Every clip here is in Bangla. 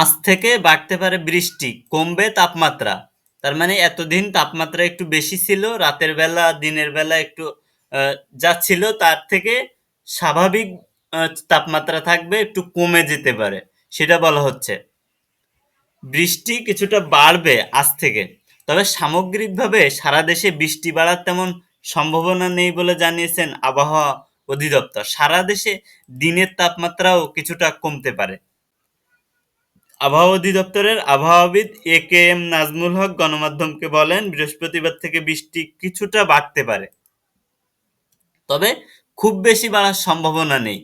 আজ থেকে বাড়তে পারে বৃষ্টি, কমবে তাপমাত্রা। তার মানে এতদিন তাপমাত্রা একটু বেশি ছিল, রাতের বেলা, দিনের বেলা একটু যা ছিল তার থেকে স্বাভাবিক তাপমাত্রা থাকবে, একটু কমে যেতে পারে, সেটা বলা হচ্ছে। বৃষ্টি কিছুটা বাড়বে আজ থেকে, তবে সামগ্রিকভাবে সারা দেশে বৃষ্টি বাড়ার তেমন সম্ভাবনা নেই বলে জানিয়েছেন আবহাওয়া অধিদপ্তর। সারা দেশে দিনের তাপমাত্রাও কিছুটা কমতে পারে। আবহাওয়া অধিদপ্তরের আবহাওয়াবিদ এ কে এম নাজমুল হক গণমাধ্যমকে বলেন, বৃহস্পতিবার থেকে বৃষ্টি কিছুটা বাড়তে পারে। তবে খুব বেশি বাড়ার সম্ভাবনা নেই।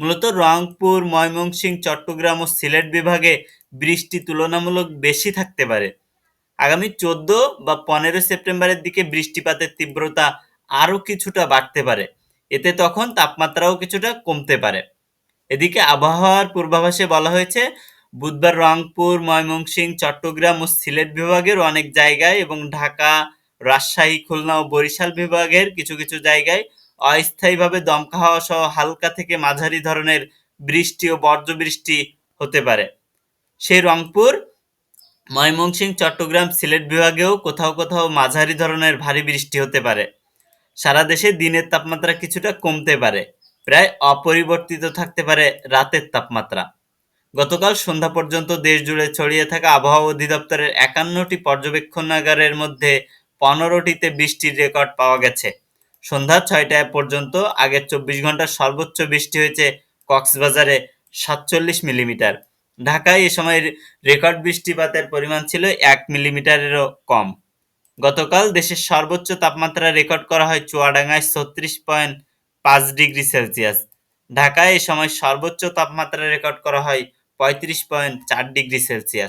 মূলত রংপুর, ময়মনসিংহ, চট্টগ্রাম ও সিলেট বিভাগে বৃষ্টি তুলনামূলক বেশি থাকতে পারে। আগামী চোদ্দ বা পনেরো সেপ্টেম্বরের দিকে বৃষ্টিপাতের তীব্রতা আরও কিছুটা বাড়তে পারে। এতে তখন তাপমাত্রাও কিছুটা কমতে পারে। এদিকে আবহাওয়ার পূর্বাভাসে বলা হয়েছে বুধবার রংপুর, ময়মনসিংহ, চট্টগ্রাম ও সিলেট বিভাগের অনেক জায়গায় এবং ঢাকা, রাজশাহী, খুলনা ও বরিশাল বিভাগের কিছু কিছু জায়গায় অস্থায়ীভাবে দমকা হাওয়া সহ হালকা থেকে মাঝারি ধরনের বৃষ্টি ও বজ্রবৃষ্টি হতে পারে। সেই রংপুর, ময়মনসিংহ, চট্টগ্রাম, সিলেট বিভাগেও কোথাও কোথাও মাঝারি ধরনের ভারী বৃষ্টি হতে পারে। সারা দেশে দিনের তাপমাত্রা কিছুটা কমতে পারে। প্রায় অপরিবর্তিত থাকতে পারে রাতের তাপমাত্রা। গতকাল সন্ধ্যা পর্যন্ত দেশ জুড়ে ছড়িয়ে থাকা আবহাওয়া অধিদপ্তরের একান্নটি পর্যবেক্ষণাগারের মধ্যে পনেরোটিতে বৃষ্টির রেকর্ড পাওয়া গেছে। সন্ধ্যা ছয়টায় পর্যন্ত আগের চব্বিশ ঘণ্টার সর্বোচ্চ বৃষ্টি হয়েছে কক্সবাজারে সাতচল্লিশ মিলিমিটার। ঢাকায় এ সময় রেকর্ড বৃষ্টিপাতের পরিমাণ ছিল এক মিলিমিটারেরও কম। গতকাল দেশের সর্বোচ্চ তাপমাত্রা রেকর্ড করা হয় চুয়াডাঙ্গায় ছত্রিশ পয়েন্ট পাঁচ ডিগ্রি সেলসিয়াস। ঢাকায় এ সময় সর্বোচ্চ তাপমাত্রা রেকর্ড করা হয় পঁয়ত্রিশ পয়েন্ট চার ডিগ্রি সেলসিয়াস।